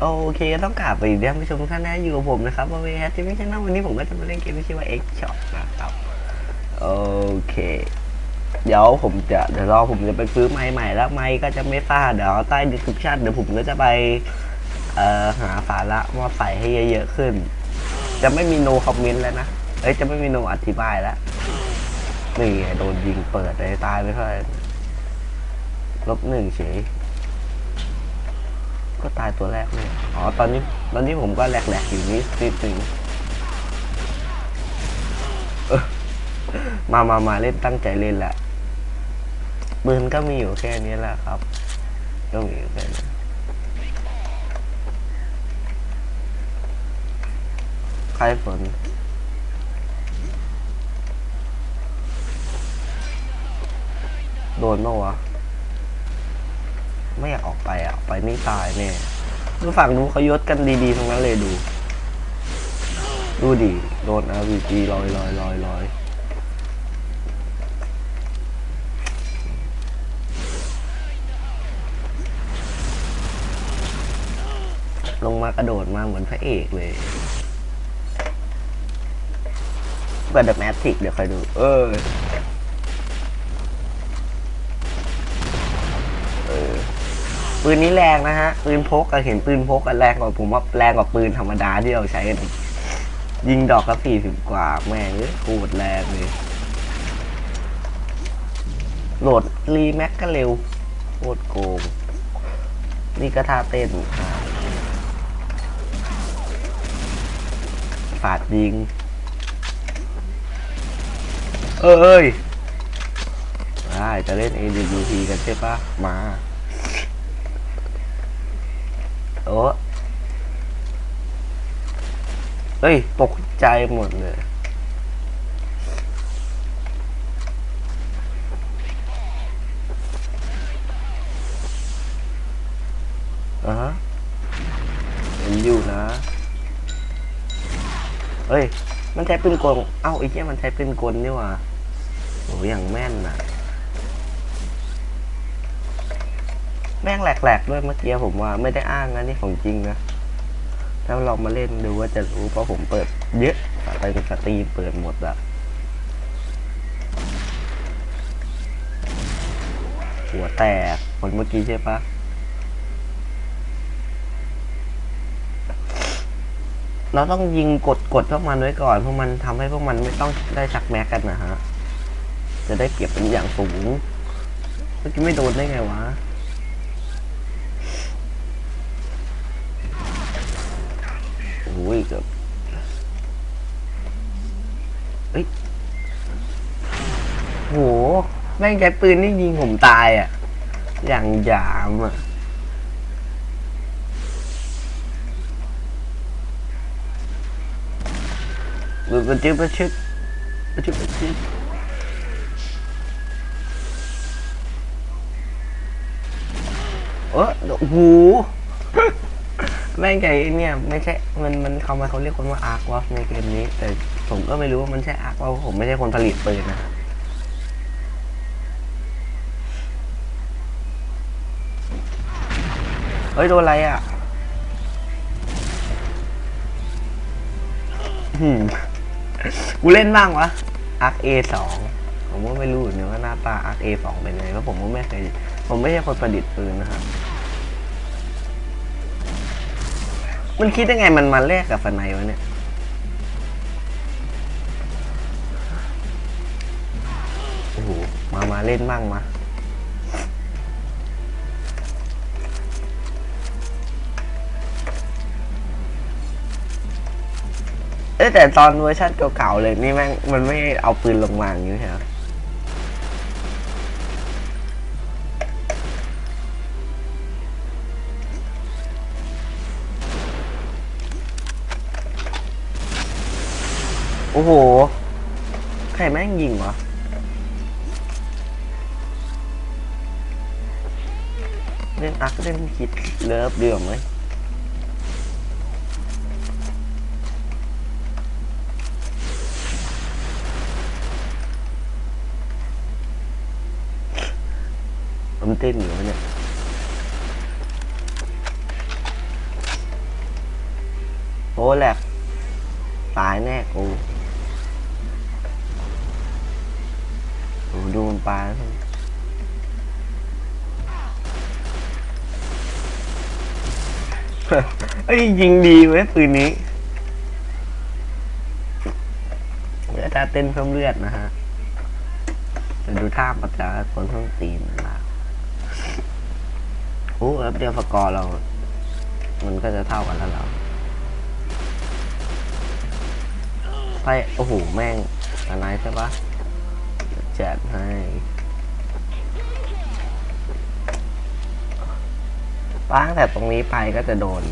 โอเคต้องกราบไปท่านผู้ชมท่านนะอยู่กับผมนะครับว่าเวทที่ไม่ใช่นะวันนี้ผมก็จะมาเล่นเกมที่ชื่อว่า X Shop นะครับโอเค เดี๋ยวผมจะเดี๋ยวรอผมจะไปซื้อไม้ใหม่แล้วไม้ก็จะไม่ฟาดเดี๋ยวใต้ description เดี๋ยวผมก็จะไปเอ่อหาสาระมาใส่ให้เยอะๆขึ้น จะไม่มี no comment แล้วนะเอ้ยจะไม่มี no อธิบายแล้วนี่โดนยิงเปิดเลยตายไปเท่าไหร่ลบหนึ่งเฉย ก็ตายตัวแรกเลยอ๋อ ตอนนี้ ตอนนี้ผมก็แหลกๆอยู่นิดนิดหนึ่งมามามาเล่นตั้งใจเล่นแหละปืนก็มีอยู่แค่นี้แหละครับก็มีอยู่แค่นี้ใครฝนโดนปะวะ ไม่อยากออกไปอะออกไปนี่ตายแน่ดูฝั่งนู้นเขายศกันดีๆทั้งนั้นเลยดู ดูดิโดน RPG ลอยลอยลอยลอยลงมากระโดดมาเหมือนพระเอกเลยเปิดเดอะแมทริกเดี๋ยวคอยดู เออ ปืนนี้แรงนะฮะ ปืนพกเห็นปืนพกอะแรงกว่าผมว่าแรงกว่าปืนธรรมดาที่เราใช้กันยิงดอกละสี่สิบกว่าแม่งเอ้ยโคตรแรงเลย โหลดรีแม็กก็เร็วโคตรโกง นี่ก็ท่าเต้นอ่าฝาดยิงเออเอ้ยได้จะเล่น AWP กันใช่ปะมา โอ้เฮ้ย ตกใจหมดเลยอ่าฮะเห็นอยู่นะ เฮ้ย มันใช้ปืนกล เอ้าไอ้เหี้ยมันใช้ปืนกลนี่หว่าโหอย่างแม่นน่ะ ม่งแหลกๆด้วยเมื่อกี้ผมว่าไม่ได้อ้างนะนี่ของจริงนะถ้าเรามาเล่นดูว่าจะรู้เพราะผมเปิด เยอะไปเป็นสตรีมเปิดหมดอะหัวแตกคนเมื่อกี้ใช่ปะเราต้องยิงกดกดพวกมันไว้ก่อน เพราะมันทำให้พวกมันไม่ต้องได้ชักแม็กกันนะฮะ จะได้เปรียบเป็นอย่างสูง เมื่อกี้ไม่โดนได้ไงวะ โอ้ยเกือบเฮ้ยโหแม่งใช้ปืนนี่ยิงผมตายอะ อย่างหยามอะดูกระจิ้บกระชึกกระจิ้บกระชึกเออโอ้โห แม่งไก่เนี่ยไม่ใช่ มันมันเขามาเขาเรียกคนว่าอาร์ควะในเกมนี้ แต่ผมก็ไม่รู้ว่ามันใช่อาร์ควะเพราะผมไม่ใช่คนผลิตปืนนะเฮ้ยโดนอะไรอะหืมกูเล่นบ้างวะอาร์คเอสองผมก็ไม่รู้เหมือนกันว่าหน้าตาอาร์คเอสองเป็นไงเพราะผมก็ไม่เคยผมไม่ใช่คนประดิษฐ์ปืนนะครับ มันคิดยังไงมันมาแลกกับฟันไนวะเนี่ยโอ้โหมามาเล่นบ้างมาเอ้แต่ตอนเวอร์ชันเก่าๆเลยนี่แม่งมันไม่เอาปืนลงมาอย่างนี้ใช่ไหม อ้โห ใครแม่งยิงวะเล่นอักเล่นคิดเลิฟเดือมไหมผมเต้นอยู่เนี่ยโอ้แหลกตายแน่กู โอ้ดูมันปลาสิเอ้ยยิงดีเว้ยปืนนี้เดี๋ยวจะเต้นเพิ่มเลือดนะฮะดูท่าปัจจาคนเพิ่มตีนนะโอ้แล้วเดียวสกอร์เรา มันก็จะเท่ากันแล้วเราไปโอ้โห แม่งอะไรใช่ปะ เดี๋ยวแจกให้ป้างแต่ตรงนี้ไปก็จะโดน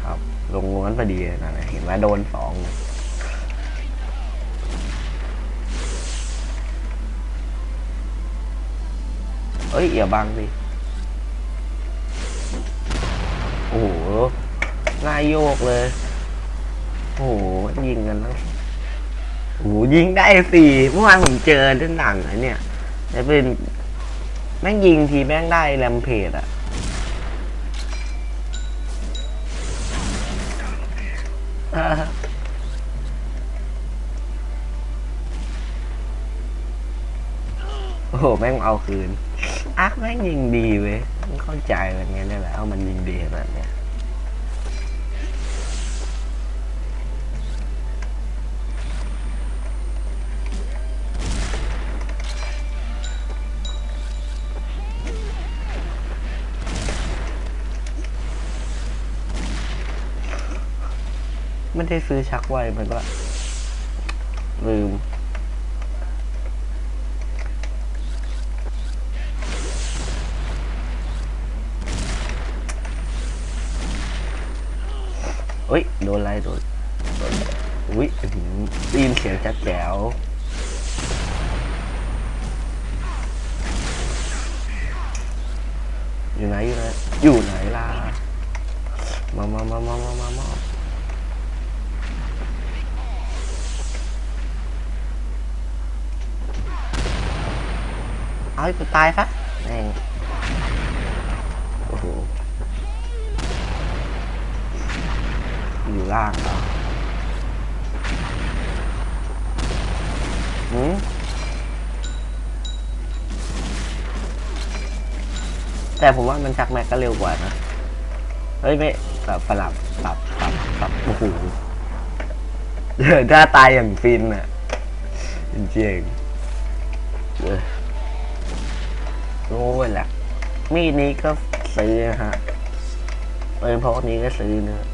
ครับ ลงง้วนพอดีนะเห็นว่าโดนสองเอ้ยอย่าบังสิโอ้โหน้าโยกเลย โอ้โหยิงกันแล้ว โอ้ยิงได้สี่เมื่อวานผมเจอเล่นหนังนะเนี่ยแต่เป็นแม่งยิงทีแม่งได้แรมเพจอะโอ้โหแม่งเอาคืนอาร์คแม่งยิงดีเว้ยเข้าใจแบบนี้ได้แหละเอามันยิงดีแบบเนี้ย ไม่ได้ซื้อชักไว้มันก็ลืม เฮ้ย โดนอะไรโดนโดนอุ้ยได้ยินเสียงจัดแจ๋วอยู่ไหนอยู่ไหนอยู่ไหนล่ะมามามามามามา เอาให้กูตายซะแม่งโอ้โหอยู่ล่างเหรอหืมแต่ผมว่ามันชักแม็กก็เร็วกว่านะ เฮ้ยไม่แบบสลับสลับสลับสลับโอ้โหเออถ้าตายอย่างฟินอะจริง โอ้ยแหละมีดนี้ก็ซื้อฮะเออพราะนี้ก็ซื้อนะ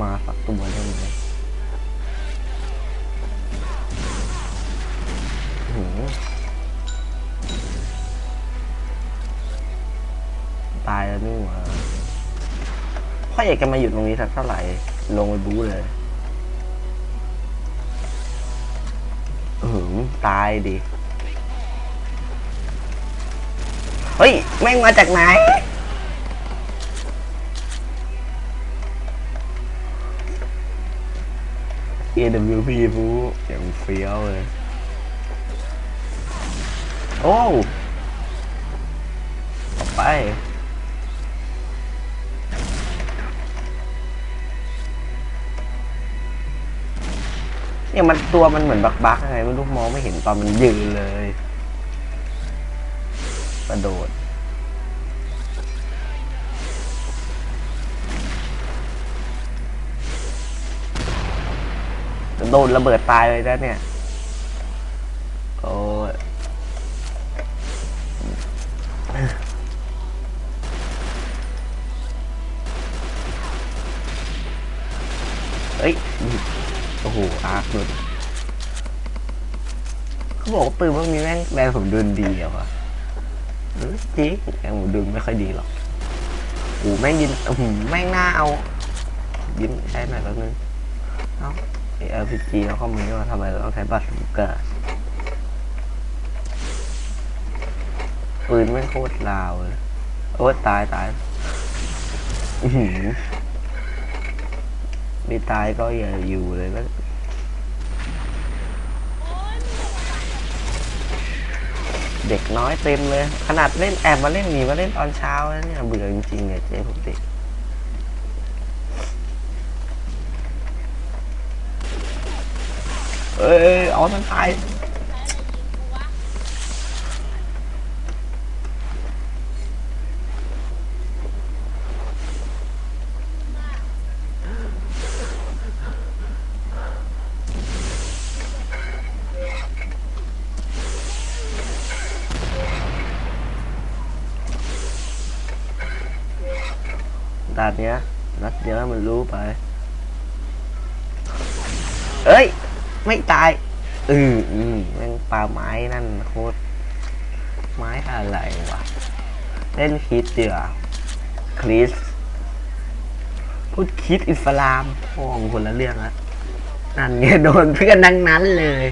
มาสักตัวได้ไหมตายแล้วนี่หว่า พ่ออยากจะมาอยู่ตรงนี้สักเท่าไหร่ ลงไปบู๊เลยหืมตายดิ เฮ้ย แม่งมาจากไหน AWP ฟูอย่างเฟี้ยวเลย โอ้วออไป เนี่ยมันตัวมันเหมือนบักๆไงไม่รู้มองไม่เห็นตอนมันยืนเลยกระโดดโดนระเบิดตายเลยนะเนี่ยโอ้ยเฮ้ย โอ้โหอาร์คหลุดเขาบอกว่าปืนพวกนี้แม่งแรงผมดุลดีอะวะจริงแรงผมดุลไม่ค่อยดีหรอกโอ้โหแม่งยินอื้อหือแม่งหน้าเอายิ้มใช้หน่อยแป๊บนึงเอ้าเอลพีจีแล้วก็มีว่าทำไมเราต้องใช้บัตรสุกาปืนไม่งโคตรลาวเลยโอ้ตายตายอือ ไม่ตายก็อย่าอยู่เลยนะเด็กน้อยเต็มเลย ขนาดเล่นแอบมาเล่นหนีมาเล่นตอนเช้าแล้วเนี่ยเบื่อจริงๆเนี่ยเจ๊ผมติเอ้ยเอามันตายานเนี้ยนัดเดียวให้มันรู้ไป เอ้ย ไม่ตาย อืออือแม่งปลาไม้นั่นโคตร ไม้อะไรวะ เล่นคิดเดียวคริสพูดคิดอิสลามโอ้องคนละเรื่องละนั่นไงโดนเพื่อนดังนั้นเลย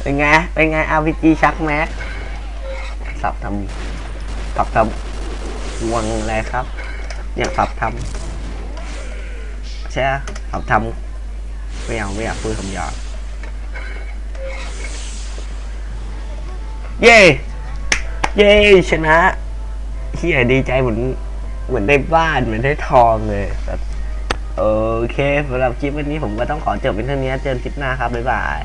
เป็นไง เป็นไง RPG ชักแม็กสับทำสับทำ วังอะไรครับอยากปรับทำใช่ปรับทำไม่เอาไม่อยากพูดคำหยาบเย้เย้ชนะเฮียดีใจเหมือนเหมือนได้บ้านเหมือนได้ทองเลยโอเคสำหรับคลิปวันนี้ผมก็ต้องขอจบเป็นเท่านี้เจอกันคลิปหน้าครับ บ๊ายบาย